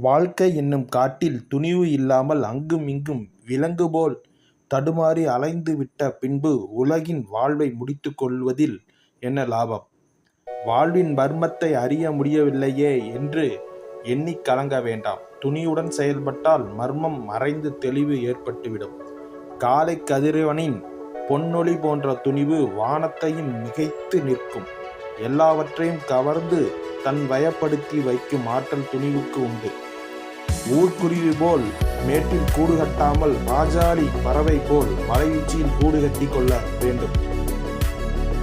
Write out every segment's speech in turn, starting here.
வாழ்க்கை என்னும் காட்டில் துணிவு இல்லாமல் அங்கும் இங்கும் விலங்குபோல் தடுமாறி அலைந்துவிட்ட பின்பு உலகின் வாழ்வை முடித்து கொள்வதில் என்ன லாபம்? வாழ்வின் மர்மத்தை அறிய முடியவில்லையே என்று எண்ணி கலங்க வேண்டாம். துணியுடன் செயல்பட்டால் மர்மம் மறைந்து தெளிவு ஏற்பட்டுவிடும். காலை கதிரவனின் பொன்னொளி போன்ற துணிவு வானத்தையும் மிகைத்து நிற்கும். எல்லாவற்றையும் கவர்ந்து தன் வயப்படுத்தி வைக்கும் ஆற்றல் துணிவுக்கு உண்டு. ஊர்க்குருவி போல் மேட்டில் கூடு கட்டாமல் ராஜாளி பறவை போல் மலையுச்சியில் கூடு கட்டி கொள்ள வேண்டும்.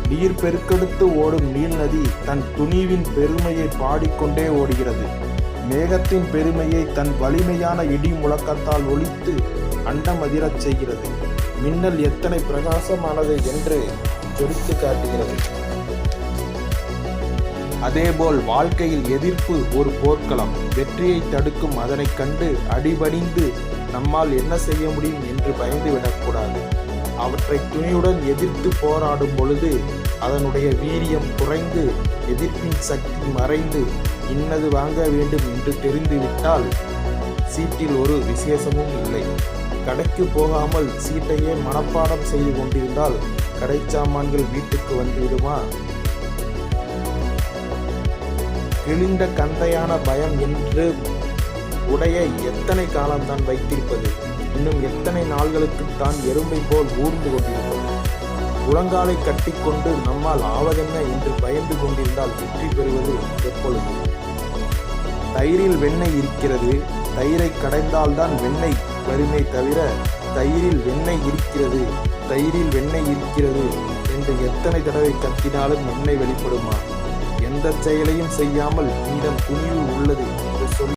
நீர் பெருக்கெடுத்து ஓடும் நீள்நதி தன் துணிவின் பெருமையைப் பாடிக்கொண்டே ஓடுகிறது. மேகத்தின் பெருமையை தன் வலிமையான இடி முழக்கத்தால் ஒழித்து அண்டம் அதிரச் செய்கிறது. மின்னல் எத்தனை பிரகாசமானது என்று ஜொலித்துக் காட்டுகிறது. அதேபோல் வாழ்க்கையில் எதிர்ப்பு ஒரு போர்க்களம். வெற்றியைத் தடுக்கும் அதனைக் கண்டு அடிபணிந்து நம்மால் என்ன செய்ய முடியும் என்று பயந்து விடக்கூடாது. அவற்றை துணியுடன் எதிர்த்து போராடும் பொழுது அதனுடைய வீரியம் குறைந்து எதிர்ப்பின் சக்தி மறைந்து இன்னது வாங்க வேண்டும் என்று தெரிந்துவிட்டால் சீட்டில் ஒரு விசேஷமும் இல்லை. கடைக்கு போகாமல் சீட்டையே மனப்பாடம் செய்து கொண்டிருந்தால் கடைச்சாமான்கள் வீட்டுக்கு வந்துவிடுமா? கிழிந்த கந்தையான பயம் என்று உடைய எத்தனை காலம்தான் வைத்திருப்பது? இன்னும் எத்தனை நாள்களுக்குத்தான் எறும்பை போல் ஊர்ந்து கொண்டிருப்பது? முழங்காலைக் கட்டிக்கொண்டு நம்மால் ஆவதென்ன என்று பயந்து கொண்டிருந்தால் வெற்றி பெறுவது எப்பொழுது? தயிரில் வெண்ணெய் இருக்கிறது. தயிரை கடைந்தால்தான் வெண்ணெய் வருமே தவிர தயிரில் வெண்ணெய் இருக்கிறது தயிரில் வெண்ணெய் இருக்கிறது என்று எத்தனை தடவை கத்தினாலும் வெண்ணெய் வெளிப்படுமா? எந்த செயலையும் செய்யாமல் இந்த துணிவு உள்ளது.